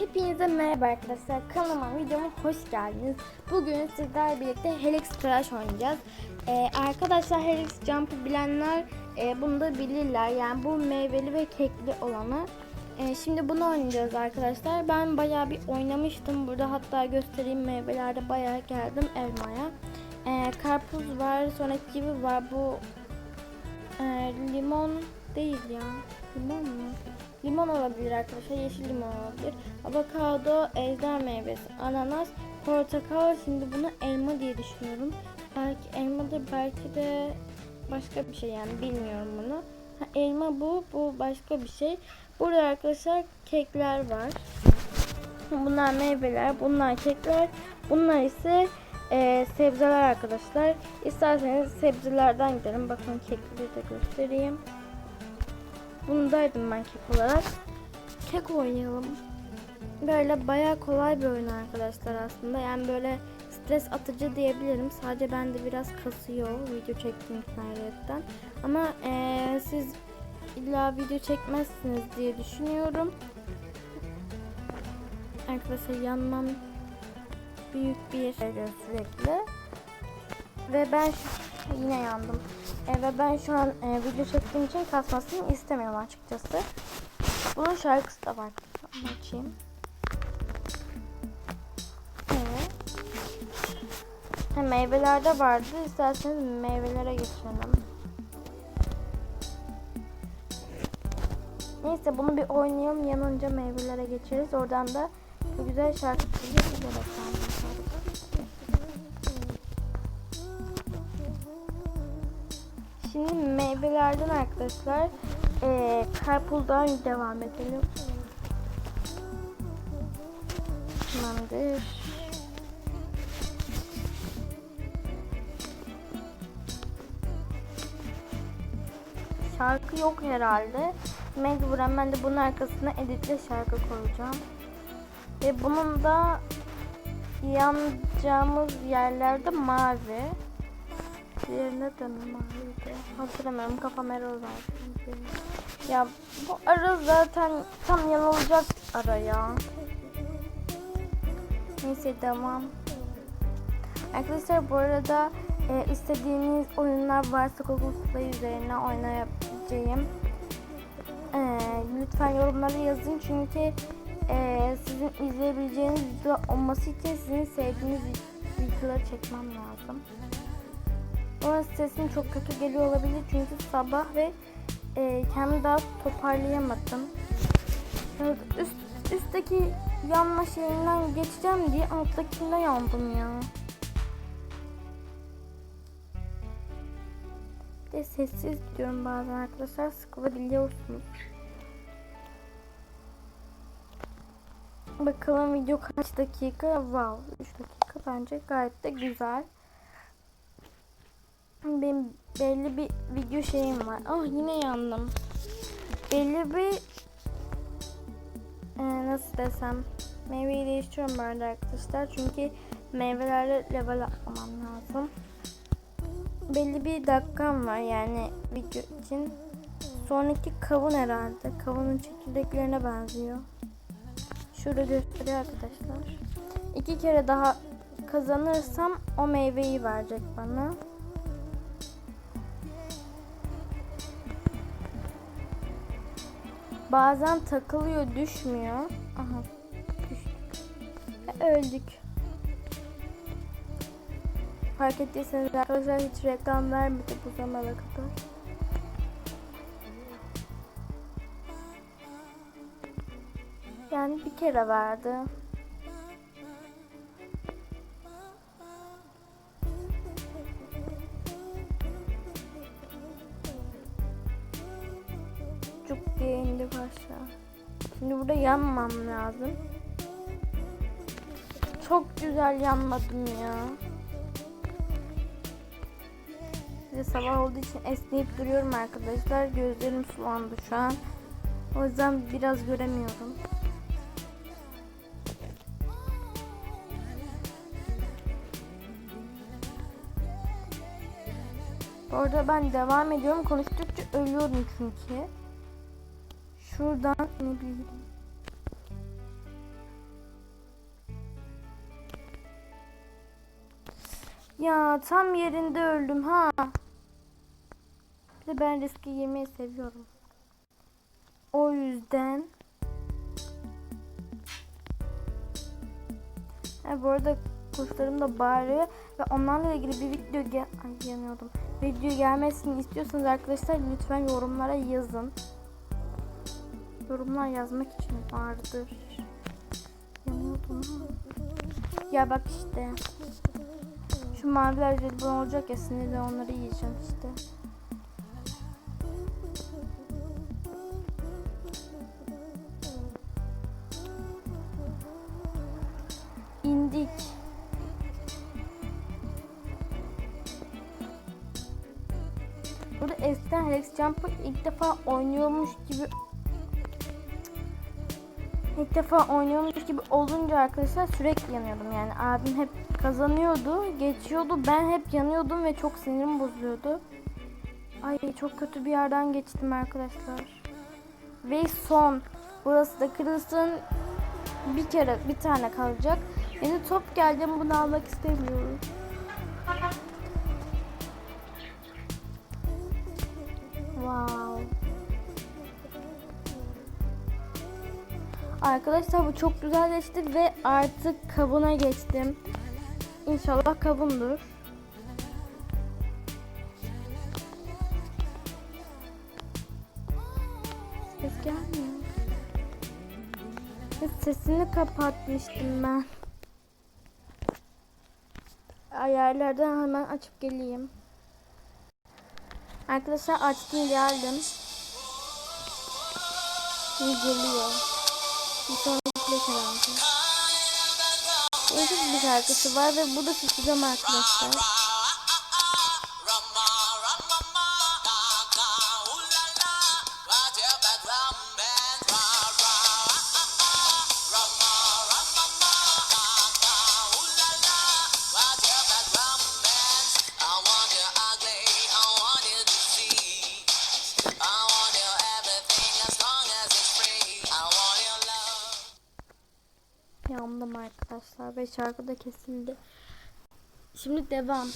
Hepinize merhaba arkadaşlar. Kanalıma videoma hoş geldiniz. Bugün sizlerle birlikte Helix Crash oynayacağız. Ee, arkadaşlar Helix Jump'ı bilenler e, bunu da bilirler. Yani bu meyveli ve kekli olanı. Ee, şimdi bunu oynayacağız arkadaşlar. Ben bayağı bir oynamıştım. Burada hatta göstereyim meyvelerde bayağı geldim elmaya. Ee, karpuz var, sonra kivi var. Bu e, limon değil ya. Limon mu? Limon olabilir arkadaşlar. Yeşil limon olabilir. Avokado, ejder meyvesi, ananas, portakal. Şimdi bunu elma diye düşünüyorum. Belki elmadır, belki de başka bir şey yani bilmiyorum bunu. Ha, elma bu, bu başka bir şey. Burada arkadaşlar kekler var. Bunlar meyveler, bunlar kekler. Bunlar ise e, sebzeler arkadaşlar. İsterseniz sebzelerden gidelim. Bakın kekleri de göstereyim. Bundaydım ben kek olarak. Kek oynayalım. Böyle bayağı kolay bir oyun arkadaşlar aslında. Yani böyle stres atıcı diyebilirim. Sadece bende biraz kasıyor video çektiğim ayrıyetten. Ama eee, siz illa video çekmezsiniz diye düşünüyorum. Arkadaşlar yanmam büyük bir şey sürekli. Ve ben şu- yine yandım. E, ve ben şu an e, video çektiğim için kasmasını istemiyorum açıkçası. Bunun şarkısı da var. Açayım. Evet. Ha, meyvelerde vardı. İsterseniz meyvelere geçelim. Neyse bunu bir oynayalım. Yanınca meyvelere geçeriz. Oradan da güzel şarkı meyvelerden arkadaşlar eee karpuzdan devam edelim. Tamamdır. Şarkı yok herhalde. Mecburen ben de bunun arkasına editle şarkı koyacağım. Ve bunun da yanacağımız yerlerde mavi. Diğerine de? Hatırlamıyorum. Kafam var. çünkü. Ya bu ara zaten tam yanılacak ara ya. Neyse devam. Arkadaşlar bu arada e, istediğiniz oyunlar varsa Google Play üzerine oynayabileceğim. E, lütfen yorumlara yazın çünkü e, sizin izleyebileceğiniz video olması için sizin sevdiğiniz videoları çekmem lazım. Ama sesim çok kötü geliyor olabilir çünkü sabah ve e, kendimi daha toparlayamadım. Evet, üst, üstteki yanma şeyinden geçeceğim diye alttakinde yandım ya. Bir de sessiz diyorum bazen arkadaşlar sıkılabiliyorsunuz. Bakalım video kaç dakika? Wow 3 dakika bence gayet de güzel. Benim belli bir video şeyim var. Ah yine yandım. Belli bir e, nasıl desem meyveyi değiştiriyorum bu arkadaşlar. Çünkü meyvelerle level atlamam lazım. Belli bir dakikam var yani video için. Sonraki kavun herhalde. Kavunun çekirdeklerine benziyor. Şurada gösteriyor arkadaşlar. İki kere daha kazanırsam o meyveyi verecek bana. Bazen takılıyor, düşmüyor. Aha, düştük. Ve öldük. Fark ettiyseniz arkadaşlar hiç reklam vermedi bu zamana kadar. Yani bir kere verdi. Cuk diye indik aşağı. Şimdi burada yanmam lazım. Çok güzel yanmadım ya. De sabah olduğu için esneyip duruyorum arkadaşlar. Gözlerim sulandı şu an. O yüzden biraz göremiyorum. Orada ben devam ediyorum. Konuştukça ölüyorum çünkü. Şuradan ne. Ya tam yerinde öldüm ha. Bir ben riski yemeyi seviyorum. O yüzden Ha, bu arada kuşlarım da bağırıyor ve onlarla ilgili bir video gel... Ay yanıyordum. Video gelmesini istiyorsanız arkadaşlar lütfen yorumlara yazın. Yorumlar yazmak için vardır. Ya bak işte. Şu maviler jelibon olacak ya sinirle onları yiyeceğim işte. İndik. Burada eskiden Alex Jump'ı ilk defa oynuyormuş gibi ilk defa oynuyormuş gibi olunca arkadaşlar sürekli yanıyordum. Yani abim hep kazanıyordu geçiyordu. Ben hep yanıyordum ve çok sinirim bozuluyordu. Ay çok kötü bir yerden geçtim arkadaşlar. Ve son. Burası da kırılsın. Bir kere bir tane kalacak. Yeni top geldi bunu almak istemiyorum Arkadaşlar bu çok güzelleşti ve artık kabına geçtim. İnşallah kabundur. Ses gelmiyor. Sesini kapatmıştım ben. Ayarlardan hemen açıp geleyim. Arkadaşlar açtım geldim. Geliyor. Bir sonraki herhalde. Değişik bir şarkısı var ve burada susacağım arkadaşlar. Yandım arkadaşlar ve şarkı da kesildi. Şimdi devam.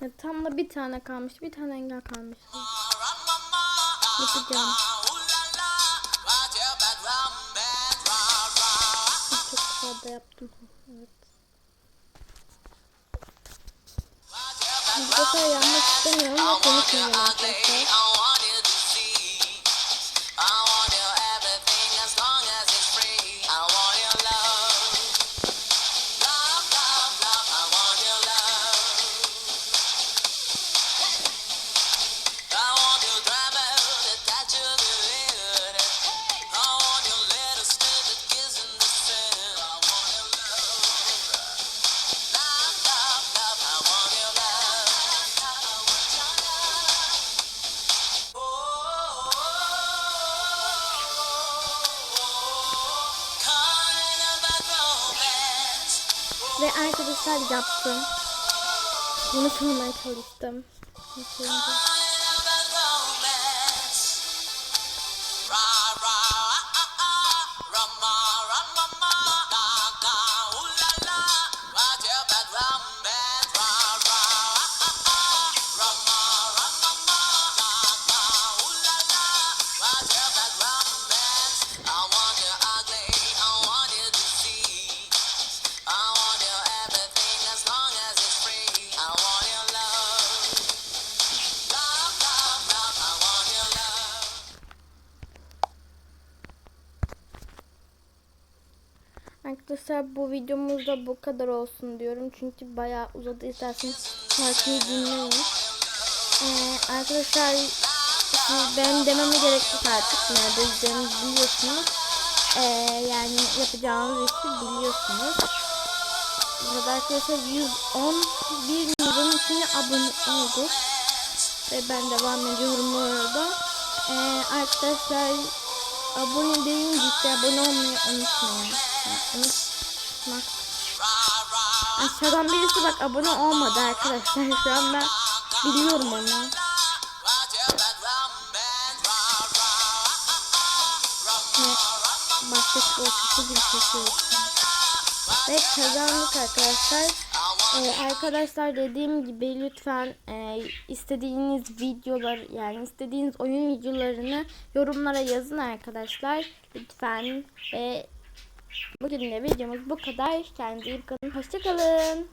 Ya tam da bir tane kalmış. Bir tane engel kalmış. Yapacağım. Çok de yaptım. Evet. Bu sefer yanmak istemiyorum ve konuşmuyorum arkadaşlar. Arkadaşlar yaptım. Bunu sormaya çalıştım. Yapınca. Arkadaşlar bu videomuz da bu kadar olsun diyorum. Çünkü bayağı uzadı. İsterseniz şarkıyı dinleyin. Ee, arkadaşlar ben dememe gerek yok artık. Nerede izlediğinizi biliyorsunuz. Ee, yani yapacağınız işi biliyorsunuz. Burada arkadaşlar 111 milyon içine abone olduk. Ve ben devam ediyorum bu arada. Ee, arkadaşlar abone değilince işte abone olmayı unutmayın. Yani unutmak. Aşağıdan birisi bak abone olmadı arkadaşlar. Şu an ben biliyorum onu. Basketbol topu gibi çekiyoruz. Ve kazandık arkadaşlar. Ee, arkadaşlar dediğim gibi lütfen e, istediğiniz videolar yani istediğiniz oyun videolarını yorumlara yazın arkadaşlar. Lütfen ve bugün de videomuz bu kadar. Kendinize iyi bakın. Hoşçakalın.